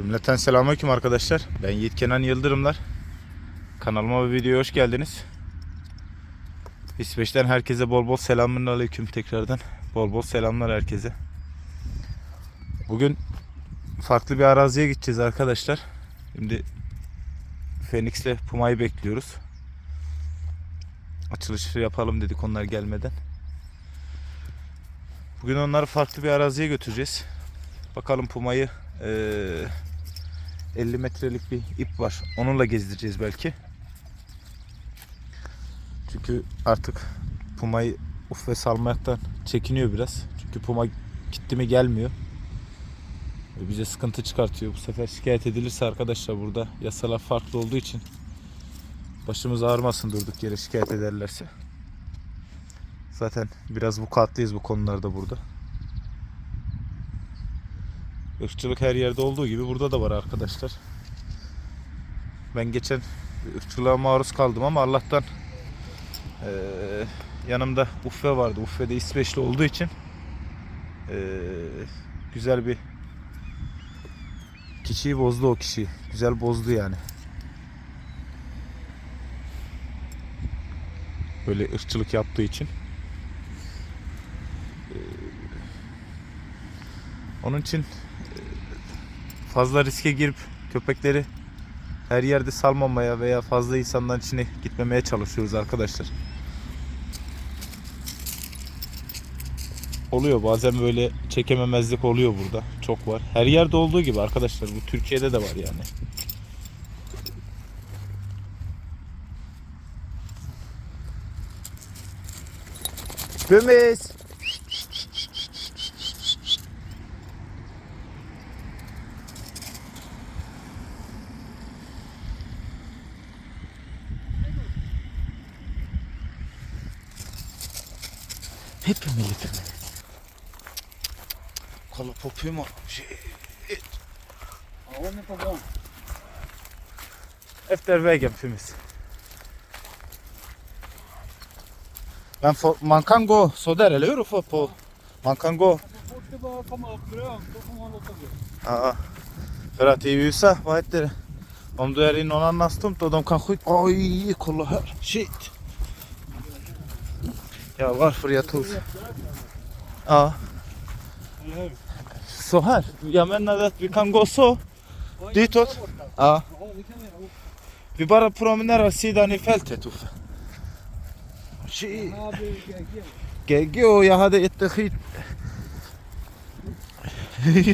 Cümleten selamünaleyküm arkadaşlar. Ben Yiğit Kenan Yıldırımlar. Kanalıma ve videoya hoş geldiniz. İsveç'ten herkese bol bol selamun aleyküm tekrardan. Bol bol selamlar herkese. Bugün farklı bir araziye gideceğiz arkadaşlar. Şimdi Phoenix'le Puma'yı bekliyoruz. Açılışı yapalım dedik onlar gelmeden. Bugün onları farklı bir araziye götüreceğiz. Bakalım Puma'yı 50 metrelik bir ip var. Onunla gezdireceğiz belki. Çünkü artık Puma'yı uf ve salmaktan çekiniyor biraz. Çünkü Puma gitti mi gelmiyor. Bize sıkıntı çıkartıyor. Bu sefer şikayet edilirse arkadaşlar burada yasalar farklı olduğu için başımız ağrımasın durduk yere şikayet ederlerse. Zaten biraz vukuatlıyız bu konularda burada. Irkçılık her yerde olduğu gibi burada da var arkadaşlar. Ben geçen ırkçılığa maruz kaldım ama Allah'tan eee, yanımda Uffe vardı. Uffe de İsveçli olduğu için eee, güzel bir kişiyi bozdu o kişiyi. Güzel bozdu yani. Böyle ırkçılık yaptığı için. Onun için fazla riske girip köpekleri her yerde salmamaya veya fazla insanların içine gitmemeye çalışıyoruz arkadaşlar. Oluyor bazen böyle çekememezlik oluyor burada. Çok var. Her yerde olduğu gibi arkadaşlar. Bu Türkiye'de de var yani. Bümiz. Kolla på Puma. Shit. Ja, den är på gång. Efter vägen Pumis. Men får, man kan gå så där, eller hur? Få på, man kan gå... Så fort det börjar komma upp grönt, då får man låta bli. Ja. För att i USA, vad heter det? Om du är i någon annans tomt och de kan skjuta... Oj, kolla här. Shit. Ja, varför jag tog... Ja, Eller hur? så här. Jag menade att vi kan gå så. Ditåt? Ja. Vi bara promenerar sidan i fältet Uffe. Shit. GG. Och jag hade ett skit...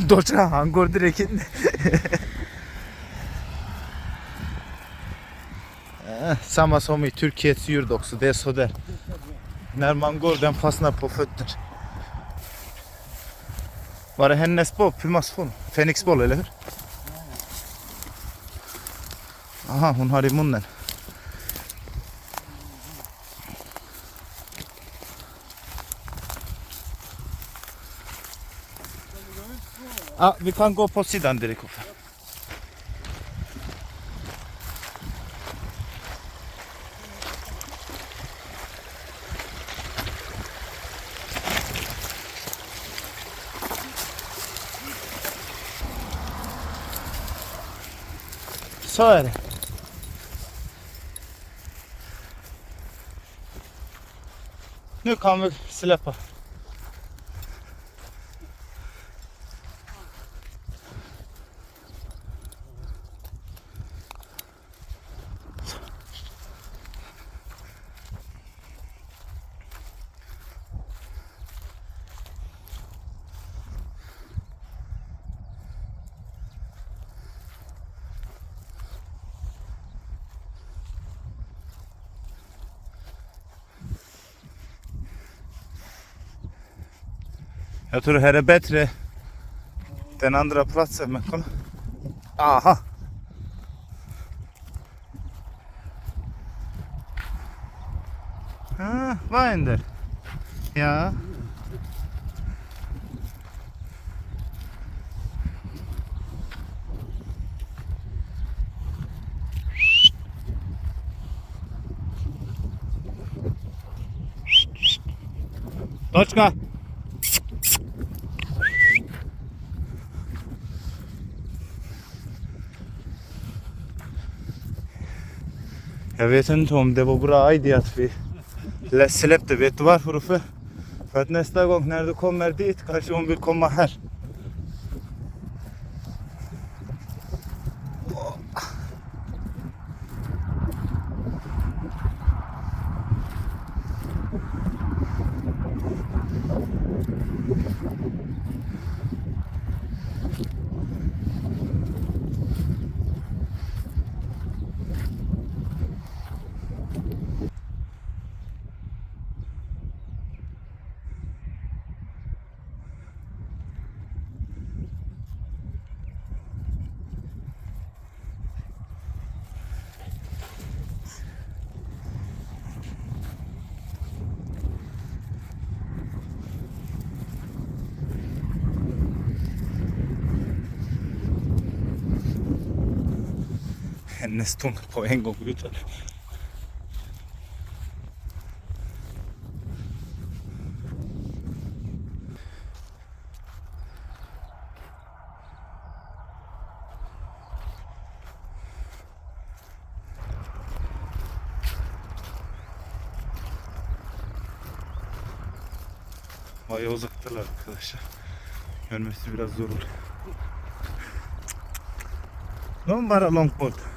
Dodge, han går direkt in. Eh, Samma som i Turkiets djur också, det är sådär. När man går den fastnar på fötter. Var det hennes boll? Pumas boll? Fenix boll, eller hur? Aha, hon har i munnen. Ja, vi kan gå på sidan direkt Uffe. Så är det. Jag tror det här är bättre den andra platsen. Men kolla. Aha. Ah, vad händer? Ja. Точка. Jag vet inte om det var bra idé att vi lä- släppte. Vet du varför Uffe? För att nästa gång när du tunga på en utan. Bayağı uzaktalar arkadaşlar. Görmesi biraz zor olur. Non bara långt bort.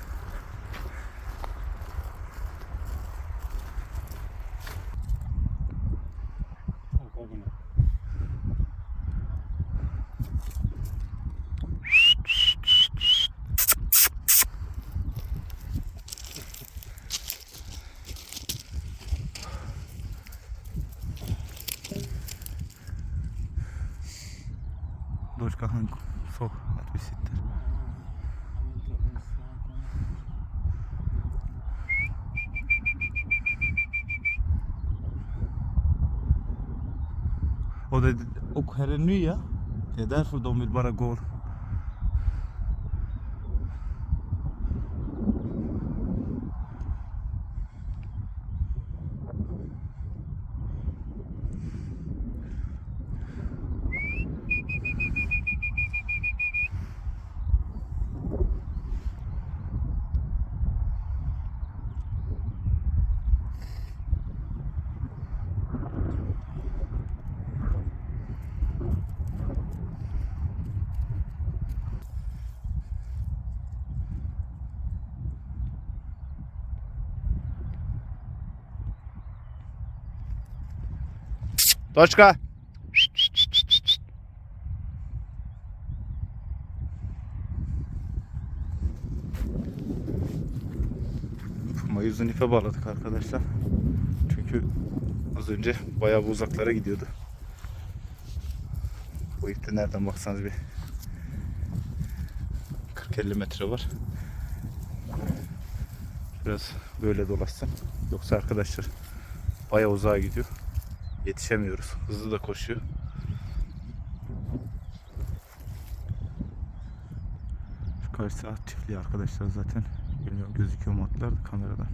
Få att vi sitter. Och, det, och här är nya. Det är därför de vill bara gå. Toşka. Mayızın ipe bağladık arkadaşlar. Çünkü az önce bayağı bir uzaklara gidiyordu. Bu ipte nereden baksanız bir 40-50 metre var. Biraz böyle dolaşsın. Yoksa arkadaşlar bayağı uzağa gidiyor. Yetişemiyoruz. Hızlı da koşuyor. Şu karşısı at çiftliği arkadaşlar zaten. Bilmiyorum gözüküyor mu atlar da kameradan.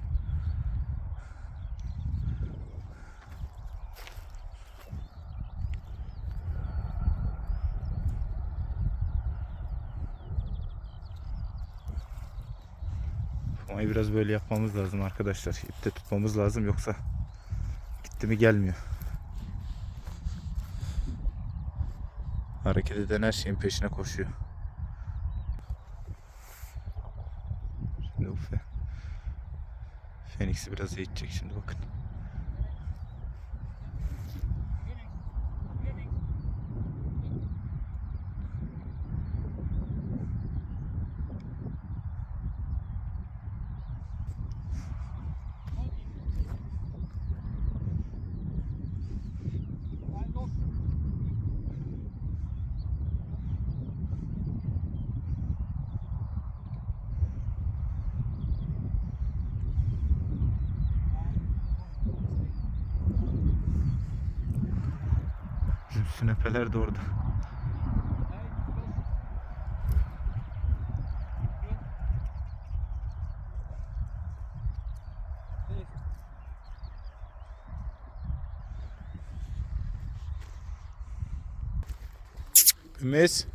Biraz böyle yapmamız lazım arkadaşlar. İpte tutmamız lazım yoksa gitti mi gelmiyor. Hareket eden her şeyin peşine koşuyor. Şimdi Uffe. Phoenix'i biraz eğitecek şimdi bakın. Sünepeler de orada. Ümit.